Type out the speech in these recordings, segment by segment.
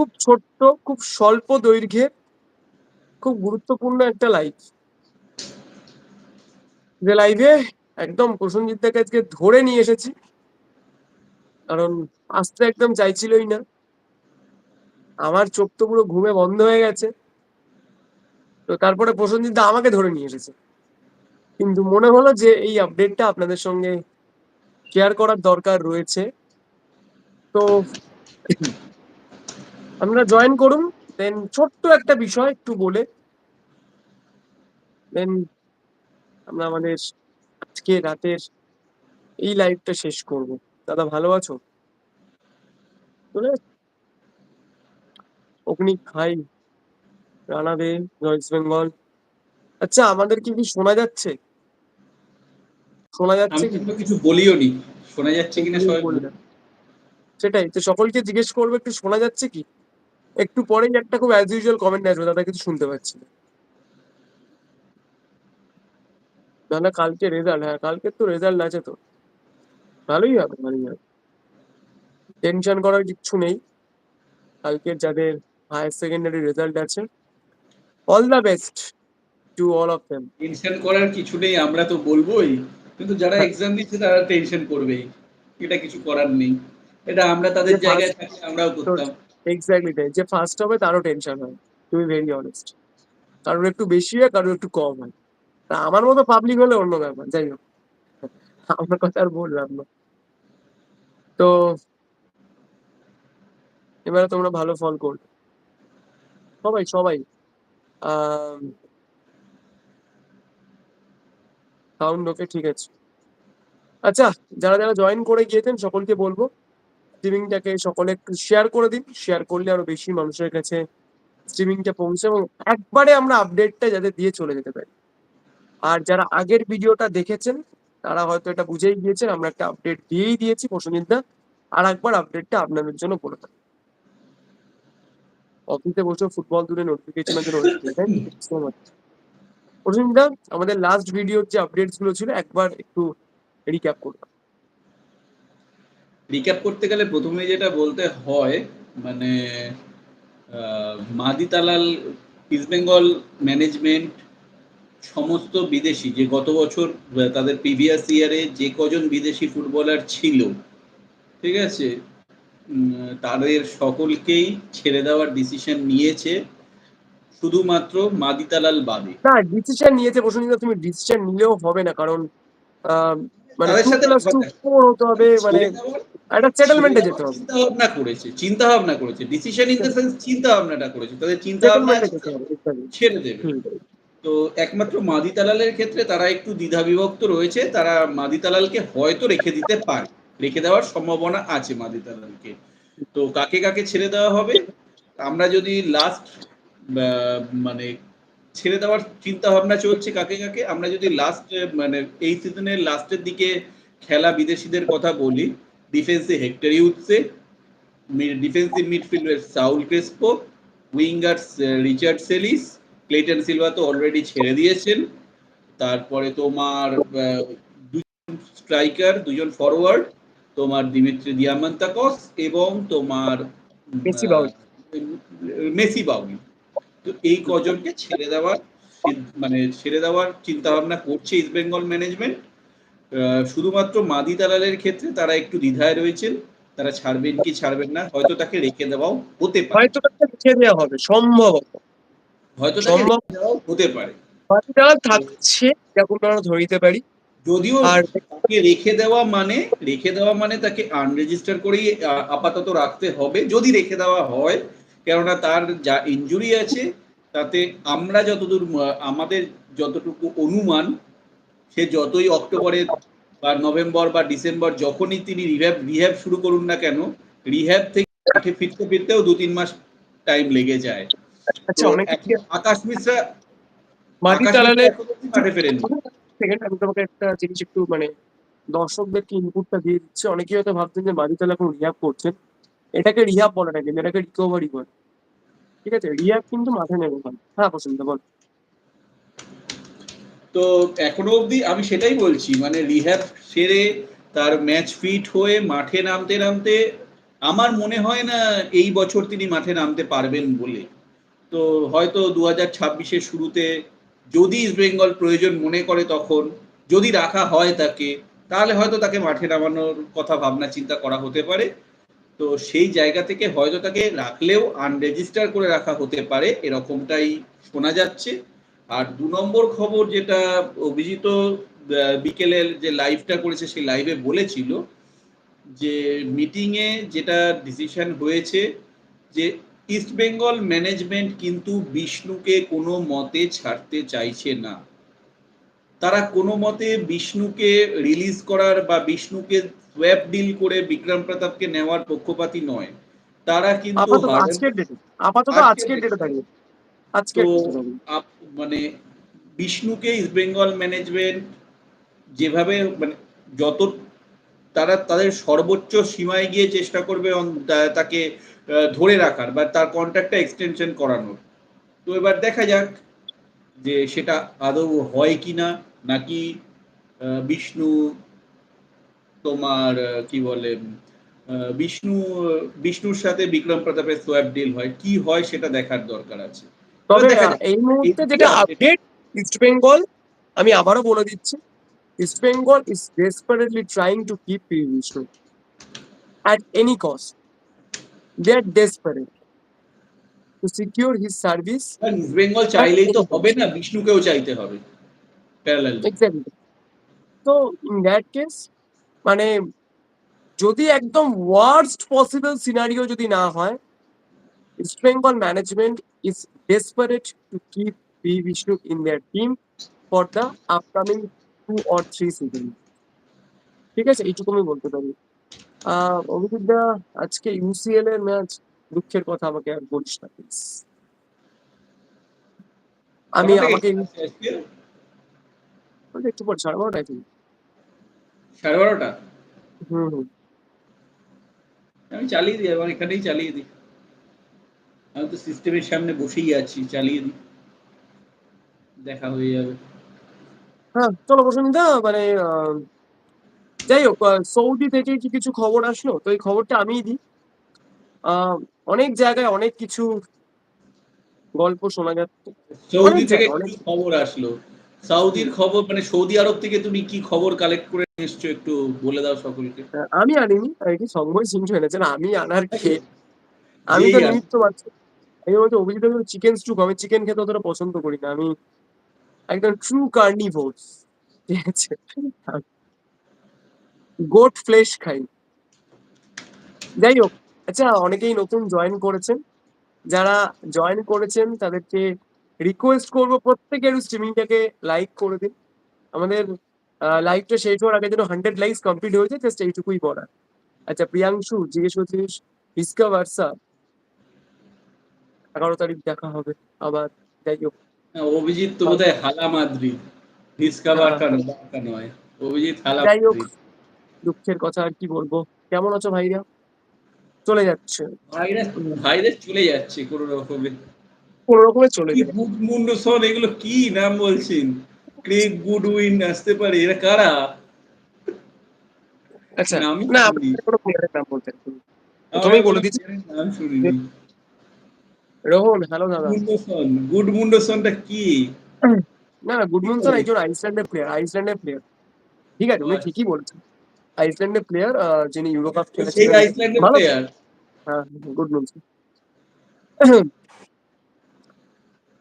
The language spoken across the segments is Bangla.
খুব ছোট্ট, খুব স্বল্প দৈর্ঘ্যের খুব গুরুত্বপূর্ণ একটা লাইভ যে লাইভে একদম প্রসেনজিৎদাকে আজকে ধরে নিয়ে এসেছি। কারণ আসতে একদম চাইছিলই না। আমার চোখ তো পুরো ঘুমে বন্ধ হয়ে গেছে। তো তারপরে প্রসেনজিৎদা আমাকে ধরে নিয়ে এসেছে। কিন্তু মনে হলো যে এই আপডেটটা আপনাদের সঙ্গে শেয়ার করার দরকার রয়েছে। তো আপনারা জয়েন করুন দেন ছোট্ট একটা বিষয় একটু বলে দেন আমরা আমাদের আজকে রাতের এই লাইভটা শেষ করব। দাদা ভালো আছো? অগ্নি খাই রানা দে জয়েন্টস বেঙ্গল আচ্ছা আমাদের কি কি শোনা যাচ্ছে? শোনা যাচ্ছে কি? কিন্তু কিছু বলিও নি। শোনা যাচ্ছে কিনা সবাই। সেটাই তো সকলকে জিজ্ঞেস করবে একটু শোনা যাচ্ছে কি? একটু পরেই একটা খুব অ্যাজ ইউজুয়াল কমেন্ট আসবে দাদা কিছু শুনতে পাচ্ছি না। না কালকে রেজাল্ট হ্যাঁ কালকে তো রেজাল্ট আছে তো। ভালোই হবে ভালোই হবে। টেনশন করার কিচ্ছু নেই। কালকের যাদের হায়ার সেকেন্ডারি রেজাল্ট আছে all the best to all of them tension করার কিছু নেই আমরা তো বলবোই। কিন্তু যারা হ্যাঁ। এক্সাম দিচ্ছে তারা টেনশন করবেই। এটা কিছু করার নেই। এটা আমরা তাদের জায়গায় থাকলে আমরাও করতাম। এক্স্যাক্টলি তাই। যে ফার্স্ট হবে, তারও টেনশন হয় বি ভেরি অনেস্ট কারোর একটু বেশি হয়, কারোর একটু কম হয়। তা আমার মতো পাবলিক হলে অন্য ব্যাপার, যাই হোক। আমার কথা আর বললাম না। তো এবারে তোমরা ভালো ফল করবে। সবাই সবাই সাউন্ড ওকে ঠিক আছে। আচ্ছা যারা যারা জয়েন করে গিয়েছেন, সকলকে বলব স্ট্রিমিংটাকে সকলে শেয়ার করে দিন। শেয়ার করলে আরও বেশি মানুষের কাছে স্ট্রিমিংটা পৌঁছে এবং একবারে আমরা আপডেটটা যাতে দিয়ে চলে যেতে পারি। আর যারা আগের ভিডিওটা দেখেছেন, তারা হয়তো এটা বুঝেই গিয়েছেন, আমরা একটা আপডেট দিয়েই দিয়েছি প্রসেনজিৎদা আর একবার আপডেটটা আপনাদের জন্য বলে দেন অফিসে বসে ফুটবল দূরে নোটিফিকেশনের জন্য প্রসেনজিৎদা আমাদের লাস্ট ভিডিওর যে আপডেটসগুলো ছিল, একবার একটু রিক্যাপ করুন রিক্যাপ করতে গেলে প্রথমে যেটা বলতে হয় মানে মাদি তালাল ইস্ট বেঙ্গল ম্যানেজমেন্ট সমস্ত বিদেশি যে গত বছর তাদের প্রিভিয়াস ইয়ারে যে কজন বিদেশি ফুটবলার ছিল ঠিক আছে? তাদের সকলকেই ছেড়ে দেওয়ার ডিসিশন নিয়েছে শুধুমাত্র মাদিতালাল বাদে। না ডিসিশন নিয়েছে প্রসেনজিৎদা তুমি ডিসিশন নিলেও হবে না কারণ মানে তাদের সাথে প্লাস হতে হবে মানে একটা সেটেলমেন্টে যেতে হবে। চিন্তা ভাবনা করেছে। চিন্তা ভাবনা করেছে ডিসিশন ইন দ্য সেন্স চিন্তা ভাবনাটা করেছে তাদের চিন্তা ভাবনা. ছেড়ে দেবে। তো একমাত্র মাদি তালালের ক্ষেত্রে তারা একটু দ্বিধা বিভক্ত রয়েছে তারা মাদি তালালকে হয়তো রেখে দিতে পারে। রেখে দেওয়ার সম্ভাবনা আছে মাদি তালালকে। তো কাকে কাকে ছেড়ে দেওয়া হবে? আমরা যদি লাস্ট মানে ছেড়ে দেওয়ার চিন্তা ভাবনা চলছে কাকে কাকে আমরা যদি লাস্ট মানে এই সিজনের লাস্টের দিকে খেলা বিদেশিদের কথা বলি ডিফেন্সে Hector ইউথসে defensive midfielder Saul Crespo wingers Richard Celis Cleiton Silva তো অলরেডি ছেড়ে দিয়েছেন। তারপরে তোমার দুজন স্ট্রাইকার দুজন ফরওয়ার্ড তোমার দিমিত্রি দিয়ামান্তাকস এবং তোমার। মেসি বাউলি। তো এই কজনকে ছেড়ে দেওয়ার মানে ছেড়ে দেওয়ার চিন্তা ভাবনা করছে ইস্ট বেঙ্গল ম্যানেজমেন্ট শুধুমাত্র মাদি দালালের ক্ষেত্রে তারা একটু দ্বিধায় রয়েছেন। তারা ছাড়বেন কি ছাড়বেন না হয়তো তাকে রেখে দেওয়াও হতে পারে। হয়তো একটা লিখে দেওয়া হবে সম্ভবত হয়তো তাকে সম্ভব। দেওয়াও হতে পারে। বাকি যারা থাকছে যখন আমরা ধরে দিতে পারি। যদিও আর তাকে রেখে দেওয়া মানে রেখে দেওয়া মানে তাকে আনরেজিস্টার করেই আপাতত রাখতে হবে। যদি রেখে দেওয়া হয় কেননা তার যা ইনজুরি আছে তাতে আমরা যতদূর আমাদের যতটুকু অনুমান সে যতই অক্টোবরে বা নভেম্বর বা ডিসেম্বর যখনই তিনি রিহ্যাব রিহ্যাব শুরু করুন না কেন রিহ্যাব থেকে মাঠে ফিরতে ফিরতেও দু তিন মাস টাইম লেগে যায়। আচ্ছা আকাশ মিশ্রা মাটি চালালে মাঠে সেকেন্ড আমি তোমাকে একটা জিনিস একটু মানে দর্শকদেরকে ইনপুটটা দিয়ে দিচ্ছে। অনেকেই হয়তো ভাবছেন যে মাদিতালা এখন রিহাব করছেন এটাকে রিহাব বলে না কিন্তু এটাকে রিকভারি বলে। ঠিক আছে? রিহাব কিন্তু মাথায় নেবে হ্যাঁ পছন্দ বল। তো এখনও অবধি আমি সেটাই বলছি মানে রিহ্যাব সেরে তার ম্যাচ ফিট হয়ে মাঠে নামতে নামতে আমার মনে হয় না এই বছর তিনি মাঠে নামতে পারবেন বলে। তো হয়তো দু হাজার ছাব্বিশের শুরুতে যদি ইস্ট বেঙ্গল প্রয়োজন মনে করে তখন, যদি রাখা হয় তাকে, তাহলে হয়তো তাকে মাঠে নামানোর কথা ভাবনা চিন্তা করা হতে পারে। তো সেই জায়গা থেকে হয়তো তাকে রাখলেও আনরেজিস্টার করে রাখা হতে পারে, এরকমটাই শোনা যাচ্ছে। আর দু নম্বর খবর যেটা অভিজিৎ বিকেলের যে লাইভটা করেছে সেই লাইভে বলেছিল যে মিটিংয়ে যেটা ডিসিশন হয়েছে যে ইস্ট বেঙ্গল ম্যানেজমেন্ট কিন্তু বিষ্ণুকে কোনো মতে ছাড়তে চাইছে না। তারা কোনো মতে বিষ্ণুকে রিলিজ করার বা বিষ্ণুকে সোয়াপ ডিল করে বিক্রম প্রতাপকে নেওয়ার পক্ষপাতী নয়। তারা কিন্তু আপাতত আজকের ডেটে আপাতত আজকের ডেটে দাঁড়িয়ে আজকের মানে বিষ্ণুকে ইস্ট বেঙ্গল ম্যানেজমেন্ট যেভাবে মানে যত তারা তাদের সর্বোচ্চ সীমায় গিয়ে চেষ্টা করবে তাকে ধরে রাখার বা তার কন্ট্রাক্টটা এক্সটেনশন করানোর। তো এবার দেখা যাক যে সেটা আদৌ হয় কিনা, নাকি বিষ্ণু তোমার কি বলে বিষ্ণু, বিষ্ণুর সাথে বিক্রম প্রতাপের সোয়াব ডিল হয়, কি হয় সেটা দেখার দরকার আছে। তবে। এই মুহূর্তে যেটা আপডেট ইস্ট বেঙ্গল আমি আবারও বলে দিচ্ছি। East Bengal is desperately trying to keep P Bishnu at any cost they are desperate to secure his service East Bengal চাইলেই তো হবে না বিষ্ণুকেও চাইতে হবে। প্যারালাল এক্স্যাক্টলি তো ইন দ্যাট কেস মানে যদি একদম ওয়ার্স্ট পসিবল সিনারিও যদি না হয় East Bengal management is desperate to keep P Bishnu in their team for the upcoming two or three season ঠিক আছে? এইটুকু আমি বলতে পারি। অভিজিৎ দা আজকে ইউসিএল এর ম্যাচ দুঃখের কথা আমাকে আর বলিস না প্লিজ আমি আমাকে একটু পর সাড়ে বারোটায় তুমি সাড়ে বারোটা? হুম হুম। আমি চালিয়ে দিই আমার এখানেই চালিয়ে দিই। আমি তো সিস্টেমের সামনে বসেই আছি চালিয়ে দিই দেখা হয়ে যাবে। হ্যাঁ চলো মানে যাই হোক সৌদি থেকে কি কিছু খবর আসলো? তো এই খবরটা আমিই দিই। অনেক জায়গায় অনেক কিছু গল্প শোনা যাচ্ছে। সৌদি অনেক থেকে জায়গা, খবর আসলো? সৌদির খবর মানে সৌদি আরব থেকে তুমি কি খবর কালেক্ট করে এসছো একটু বলে দাও সকলকে। আমি আনিনি। এটি সঙ্গই সিংহ এনেছেন আমি আনার খেয়ে আমি তো নিমিত্ত মাত্র আমি বলছি অভিজিৎ চিকেন স্টু আমি চিকেন খেতে অতটা পছন্দ করি না। আমি একদম ট্রু কার্নিভোর্স ঠিক আছে? গোট ফ্লেশ খাই। যাই হোক আচ্ছা অনেকেই নতুন জয়েন করেছেন। যারা জয়েন করেছেন, তাদেরকে রিকোয়েস্ট করব প্রত্যেকের স্ট্রিমিংটাকে লাইক করে দিন। আমাদের লাইভটা শেষ হওয়ার আগে যেন হান্ড্রেড লাইকস কমপ্লিট হয়েছে জাস্ট এইটুকুই বলার। আচ্ছা প্রিয়াংশু, জিজ্ঞেস করছিস ইস্কা ভার্সা এগারো তারিখ দেখা হবে আবার যাই হোক। হ্যাঁ, অভিজিৎ তো বোধহয় হালা মাদ্রি হিসকা বার্কা নয়, অভিজিৎ হালা যাই হোক। দুঃখের কথা আর কি বলব। কেমন আছো ভাইরা? চলে যাচ্ছে। ভাইরাস ভাইরাস চলে যাচ্ছে কোনো রকমে। কোনো রকমে চলে কি যাবে বুক মুন্ডসন এগুলো কি নাম বলছেন? ক্রেগ গুডউইন আসতে পারে এরা কারা? আচ্ছা না। আপনি কোনো প্লেয়ারের নাম বলতেন প্রথমেই বলে দিচ্ছি। নাম শুনিনি। রোহন হ্যালো দাদা। মুন্ডসন গুড মুন্ডসনটা কি? না না গুডমনসন বলে? একজন আইসল্যান্ডের প্লেয়ার আইসল্যান্ডের প্লেয়ার ঠিক আছে উনি। ঠিকই বলছেন আইসল্যান্ডের প্লেয়ার যিনি ইউরো কাপ সেই আইসল্যান্ডের প্লেয়ার হ্যাঁ গুডমনসন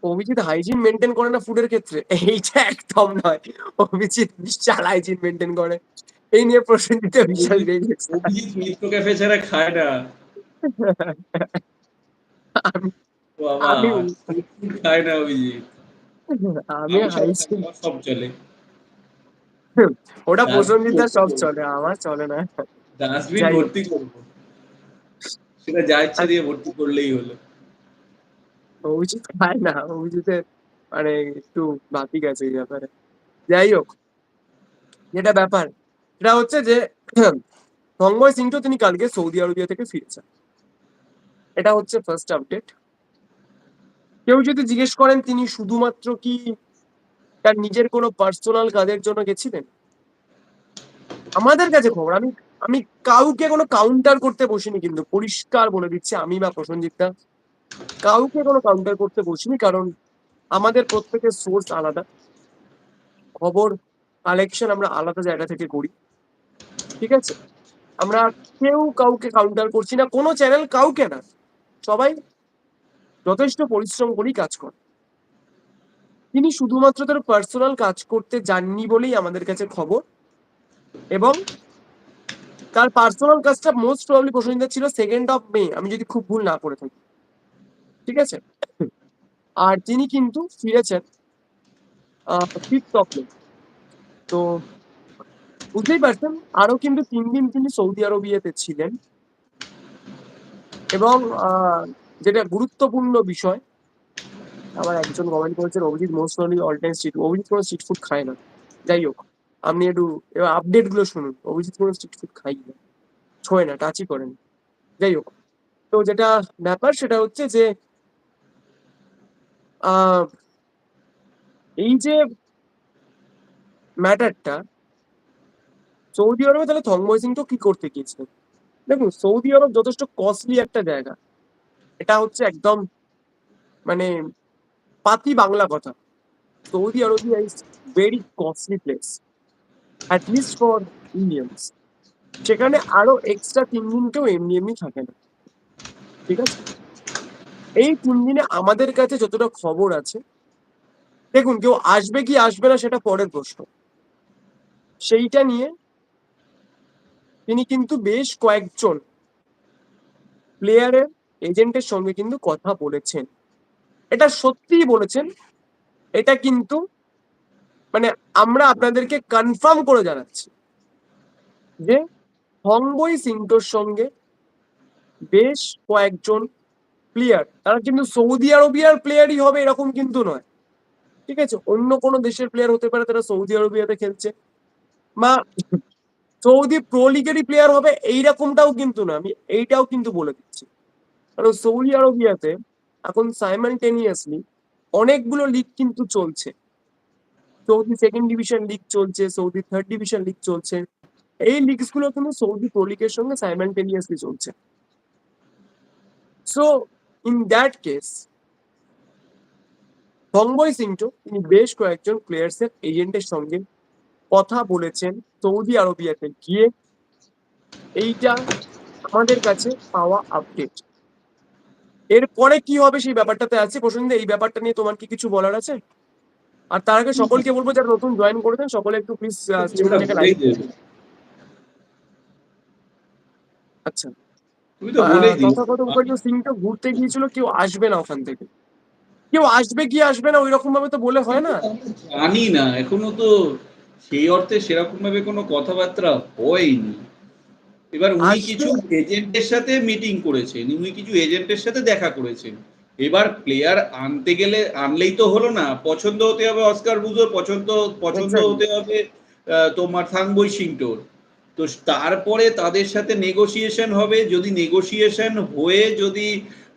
অভিজিৎ হাইজিন মেনটেন করে না ফুডের ক্ষেত্রে? এইটা একদম নয়। অভিজিৎ বিশাল হাইজিন মেনটেন করে। এই নিয়ে প্রশ্ন দিতে বিশাল অভিজিৎ মিত্র ক্যাফে ছাড়া খায় না। আমি আমি- খায় না অভিজিৎ আমি সব সব চলে ওটা প্রসঞ্জিতা সব চলে আমার চলে না। ডাস্টবিন ভর্তি করব। সেটা যা ইচ্ছা দিয়ে ভর্তি করলেই হলো। অভিজিৎ খায় না অভিজিতের মানে একটু বাকি গেছে এই ব্যাপারে। যাই হোক যেটা ব্যাপার সেটা হচ্ছে যে সঙ্গয় সিং তিনি কালকে সৌদি আরবিয়া থেকে ফিরেছেন। এটা হচ্ছে ফার্স্ট আপডেট কেউ যদি জিজ্ঞেস করেন, তিনি শুধুমাত্র কি তার নিজের কোনো পার্সোনাল কাজের জন্য গেছিলেন? আমাদের কাছে খবর, আমি আমি কাউকে কোনো কাউন্টার করতে বসিনি, কিন্তু পরিষ্কার বলে দিচ্ছি, আমি বা প্রসেনজিৎ দা কাউকে কোনো কাউন্টার করতে বসিনি, কারণ আমাদের প্রত্যেকের সোর্স আলাদা। খবর কালেকশন আমরা আলাদা জায়গা থেকে করি, ঠিক আছে? আমরা কেউ কাউকে কাউন্টার করছি না, কোনো চ্যানেল কাউকে না, সবাই যথেষ্ট পরিশ্রম করেই কাজ করে। তিনি শুধুমাত্র তার পার্সোনাল কাজ করতে যাননি বলেই আমাদের কাছে খবর এবং তার পার্সোনাল কাজটা মোস্ট প্রবলি প্রসঙ্গিত ছিল সেকেন্ড অফ মে আমি যদি খুব ভুল না করে থাকি। ঠিক আছে? আর তিনি কিন্তু ফিরেছেন ফিফথ অফ তো বুঝতেই পারছেন আরও কিন্তু তিন দিন তিনি সৌদি আরবিয়াতে ছিলেন এবং যেটা গুরুত্বপূর্ণ বিষয়, আমার একজন কমেন্ট করেছেন, Abhijit probably all time street Abhijit কোনো স্ট্রিট ফুড খায় না। যাই হোক, আপনি একটু এবার আপডেটগুলো শুনুন। অভিজিৎ কোনো স্ট্রিট ফুড খাই না, ছোঁয় না টাচই করেন যাই হোক, তো যেটা ব্যাপার সেটা হচ্ছে যে এই যে ম্যাটারটা সৌদি আরবে তাহলে থংবয় সিং তো কি করতে গিয়েছিলেন দেখুন, সৌদি আরব যথেষ্ট কস্টলি একটা জায়গা। এটা হচ্ছে একদম মানে পাতি বাংলা কথা। Saudi Arabia is very costly place at least for Indians সেখানে আরও এক্সট্রা তিন দিন কেউ এমনি এমনি থাকে না। ঠিক আছে? এই তিন দিনে আমাদের কাছে যতটা খবর আছে, দেখুন, কেউ আসবে কি আসবে না সেটা পরের প্রশ্ন। সেইটা নিয়ে তিনি কিন্তু বেশ কয়েকজন প্লেয়ারের এজেন্টের সঙ্গে কিন্তু কথা বলেছেন। এটা সত্যিই বলেছেন। এটা কিন্তু মানে আমরা আপনাদেরকে কনফার্ম করে জানাচ্ছি যে হংবই সিংটোর সঙ্গে বেশ কয়েকজন প্লেয়ার তারা কিন্তু সৌদি আরবিয়ার প্লেয়ারই হবে এরকম কিন্তু নয়। ঠিক আছে? অন্য কোনো দেশের প্লেয়ার হতে পারে, তারা সৌদি আরবিয়াতে খেলছে। বা সৌদি প্রো লিগেরই প্লেয়ার হবে, এইরকমটাও কিন্তু না আমি এইটাও কিন্তু বলে দিচ্ছি। কারণ সৌদি আরবিয়াতে এখন সাইমালটেনিয়াসলি অনেকগুলো লিগ কিন্তু চলছে। সৌদি সেকেন্ড ডিভিশন লিগ চলছে, সৌদি থার্ড ডিভিশন লিগ চলছে। এই লিগসগুলো কিন্তু সৌদি প্রো সঙ্গে সাইমালটেনিয়াসলি চলছে। সো ইন দ্যাট কেস বঙ্গই সিংটো তিনি বেশ কয়েকজন প্লেয়ার্সের এজেন্টের সঙ্গে কথা বলেছেন সৌদি আরবিয়াতে গিয়ে। এইটা আমাদের কাছে পাওয়া আপডেট এরপরে কি হবে সেই ব্যাপারটাতে আছে। প্রসঙ্গে এই ব্যাপারটা নিয়ে তোমার কি কিছু বলার আছে? আর তার আগে সকলকে বলব যারা নতুন জয়েন করেছেন সকলে একটু প্লিজ আচ্ছা। তথাগত সিংটা ঘুরতে গিয়েছিল কেউ আসবে না ওখান থেকে। কেউ আসবে কি আসবে না ওই রকম ভাবে তো বলে হয় না। জানি না এখনও তো সেই অর্থে সেরকম ভাবে কোনো কথাবার্তা হয়নি। এবার উনি কিছু এজেন্টের সাথে মিটিং করেছেন উনি কিছু এজেন্টের সাথে দেখা করেছেন। এবার প্লেয়ার আনতে গেলে আনলেই তো হলো না পছন্দ হতে হবে অস্কার বুজোর পছন্দ পছন্দ হতে হবে তোমার থাংবই সিংটোর। তো তারপরে তাদের সাথে নেগোসিয়েশন হবে যদি নেগোসিয়েশন হয়ে যদি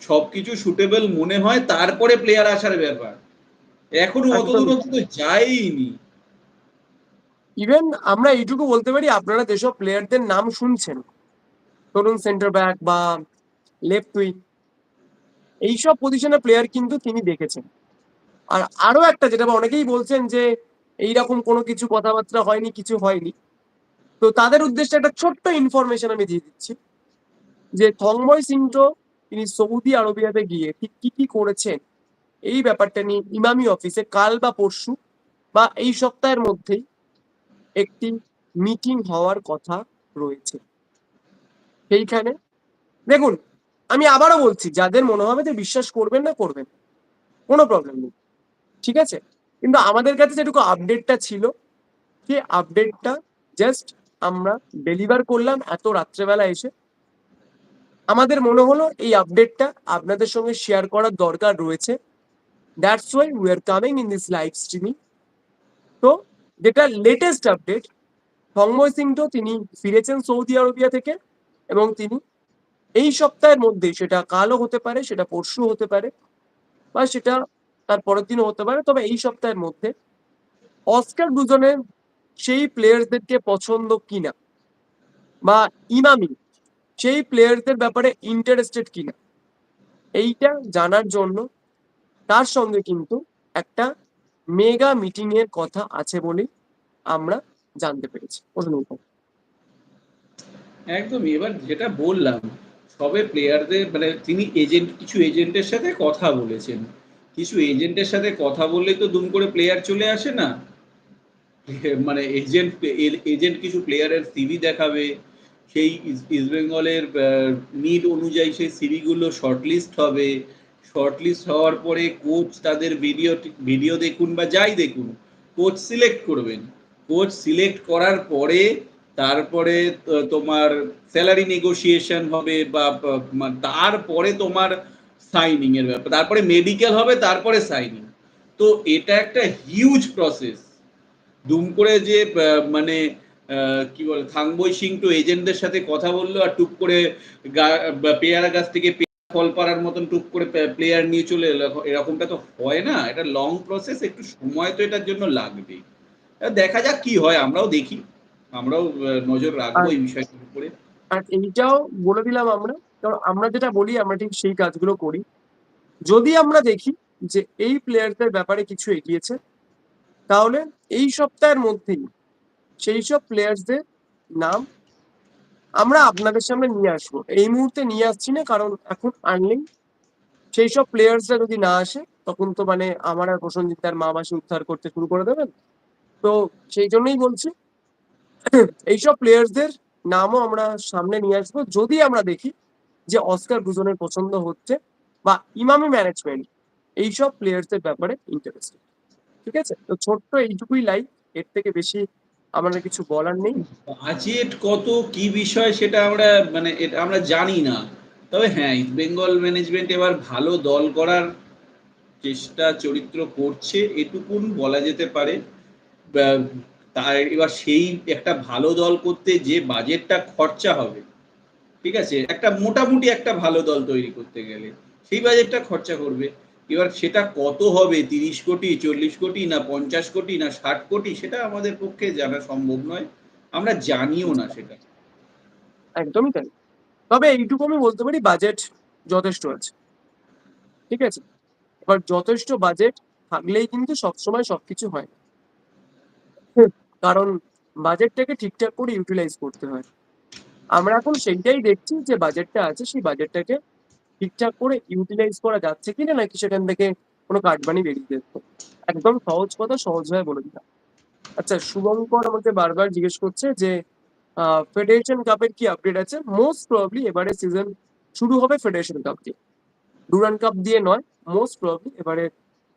সবকিছু সুটেবল মনে হয় তারপরে প্লেয়ার আসার ব্যাপার। এখনও অত। দূর অব্দি তো যায়নি ইভেন আমরা এইটুকু বলতে পারি, আপনারা যেসব প্লেয়ারদের নাম শুনছেন, ধরুন সেন্টার ব্যাক বা লেফট উইং এইসব পজিশনের প্লেয়ার কিন্তু তিনি দেখেছেন। আর আরও একটা, যেটা বা অনেকেই বলছেন যে, এইরকম কোনো কিছু কথাবার্তা হয়নি, কিছু হয়নি। তো তাদের উদ্দেশ্যে একটা ছোট্ট ইনফরমেশন আমি দিয়ে দিচ্ছি, যে থংময় সিংটো তিনি সৌদি আরবিয়াতে গিয়ে ঠিক কি কি করেছেন, এই ব্যাপারটা নিয়ে ইমামি অফিসে কাল বা পরশু বা এই সপ্তাহের মধ্যেই একটি মিটিং হওয়ার কথা রয়েছে। সেইখানে, দেখুন, আমি আবারও বলছি, যাদের মনে হবে যে বিশ্বাস করবেন না, করবেন কোনো প্রবলেম নেই, ঠিক আছে? কিন্তু আমাদের কাছে যেটুকু আপডেটটা ছিল, সেই আপডেটটা জাস্ট আমরা ডেলিভার করলাম এত রাত্রেবেলা এসে। আমাদের মনে হলো এই আপডেটটা আপনাদের সঙ্গে শেয়ার করার দরকার রয়েছে। That's why we are coming in this live streaming তো যেটা লেটেস্ট আপডেট থংময় সিং তো তিনি ফিরেছেন সৌদি আরবিয়া থেকে এবং তিনি এই সপ্তাহের মধ্যে সেটা কালও হতে পারে, সেটা পরশু হতে পারে বা সেটা তার পরের দিনও হতে পারে। তবে এই সপ্তাহের মধ্যে অস্কার দুজনের সেই প্লেয়ারদেরকে পছন্দ কিনা বা ইমামি সেই প্লেয়ারদের ব্যাপারে ইন্টারেস্টেড কিনা, এইটা জানার জন্য তার সঙ্গে কিন্তু একটা মেগা মিটিং এর কথা আছে বলেই আমরা জানতে পেরেছি। একদম এবার যেটা বললাম, সবে প্লেয়ারদের মানে তিনি এজেন্ট কিছু এজেন্টের সাথে কথা বলেছেন। কিছু এজেন্টের সাথে কথা বললেই তো দুম করে প্লেয়ার চলে আসে না। মানে এজেন্ট এজেন্ট কিছু প্লেয়ারের সিভি দেখাবে, সেই ইস্ট বেঙ্গলের নিড অনুযায়ী সেই সিভিগুলো শর্টলিস্ট হবে। শর্টলিস্ট হওয়ার পরে কোচ তাদের ভিডিও ভিডিও দেখুন বা যাই দেখুন কোচ সিলেক্ট করবেন। কোচ সিলেক্ট করার পরে তারপরে তোমার স্যালারি নেগোসিয়েশন হবে বা তারপরে তোমার সাইনিং এর ব্যাপার। তারপরে মেডিকেল হবে, তারপরে সাইনিং তো এটা একটা হিউজ প্রসেস দুম করে যে মানে কি বলে থাংবই সিং টু এজেন্টদের সাথে কথা বলল আর টুক করে পেয়ারা গাছ থেকে ফল পাড়ার মতন টুক করে প্লেয়ার নিয়ে চলে এলো। এরকমটা তো হয় না। এটা লং প্রসেস একটু সময় তো এটার জন্য লাগবে। দেখা যাক কি হয় আমরাও দেখি। আমরাও নজর রাখব এই বিষয়টার উপরে। আর এইটাও বলে দিলাম আমরা। কারণ আমরা যেটা বলি আমরা ঠিক সেই কাজগুলো করি। যদি আমরা দেখি যে এই প্লেয়ারদের ব্যাপারে কিছু এগিয়েছে তাহলে এই সপ্তাহের মধ্যেই সেই সব প্লেয়ার্সদের নাম আমরা আপনাদের সামনে নিয়ে আসব। এই মুহূর্তে নিয়ে আসছি না, কারণ এখন আর্নিং সেই সব প্লেয়ার্সরা যদি না আসে, তখন তো মানে আমার আর প্রসঞ্জিৎ তার মা মাসি উদ্ধার করতে শুরু করে দেবেন। তো সেই জন্যই বলছি এইসব প্লেয়ার্সদের নামও আমরা সামনে নিয়ে আসব। যদি আমরা দেখি যে অস্কার গুজনের পছন্দ হচ্ছে বা ইমামি ম্যানেজমেন্ট এইসব প্লেয়ার্সদের ব্যাপারে ইন্টারেস্টেড ঠিক আছে? তো ছোট্ট এইটুকুই লাইভ এর থেকে বেশি আমাদের কিছু বলার নেই? বাজেট কত, কি বিষয় সেটা আমরা মানে আমরা জানি না। তবে হ্যাঁ ইস্ট বেঙ্গল ম্যানেজমেন্ট এবার ভালো দল করার চেষ্টা, চরিত্র করছে, এটুকুন বলা যেতে পারে। তার এবার সেই একটা ভালো দল করতে যে বাজেটটা খরচা হবে, ঠিক আছে? একটা মোটামুটি একটা ভালো দল তৈরি করতে গেলে, সেই বাজেটটা খরচা করবে। এবার সেটা কত হবে? তিরিশ কোটি, চল্লিশ কোটি, না পঞ্চাশ কোটি, না ষাট কোটি, সেটা আমাদের পক্ষে জানা সম্ভব নয়। আমরা জানিও না সেটা। একদমই তাই। তবে এইটুকু আমি বলতে পারি বাজেট যথেষ্ট আছে। ঠিক আছে? এবার যথেষ্ট বাজেট থাকলেই কিন্তু সবসময় সবকিছু হয়। কারণ বাজেটটাকে ঠিকঠাক করে ইউটিলাইজ করতে হয়। আমরা এখন সেইটাই দেখছি যে বাজেটটা আছে, সেই বাজেটটাকে ঠিকঠাক করে ইউটিলাইজ করা যাচ্ছে কিনা নাকি সেখান থেকে কোনো কাটবানি বেরিয়ে যাচ্ছে একদম সহজ কথা, সহজ সহজভাবে বলে দিলাম। আচ্ছা শুভঙ্কর আমাকে বারবার জিজ্ঞেস করছে যে ফেডারেশন কাপের কি আপডেট আছে? মোস্ট প্রবাবলি এবারে সিজন শুরু হবে ফেডারেশন কাপ দিয়ে। ডুরান কাপ দিয়ে নয় মোস্ট প্রবাবলি এবারে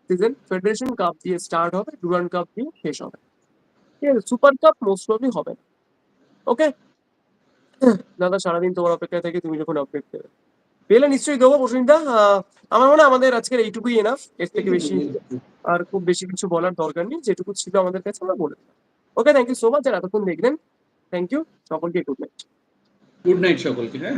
সিজন ফেডারেশন কাপ দিয়ে স্টার্ট হবে ডুরান কাপ দিয়ে শেষ হবে। ঠিক আছে সুপার কাপ মোস্ট প্রবলি হবে ওকে দাদা, সারাদিন তোমার অপেক্ষায় থাকি তুমি যখন আপডেট দেবে। পেলে নিশ্চয়ই দেবো প্রসেনদা আমার মনে হয় আমাদের আজকের এইটুকুই এনাফ এর থেকে বেশি আর খুব বেশি কিছু বলার দরকার নেই। যেটুকু ছিল আমাদের কাছে, আমরা বলে okay thank you so much আর এতক্ষণ দেখলেন থ্যাংক ইউ সকলকে গুড নাইট গুড নাইট সকলকে হ্যাঁ।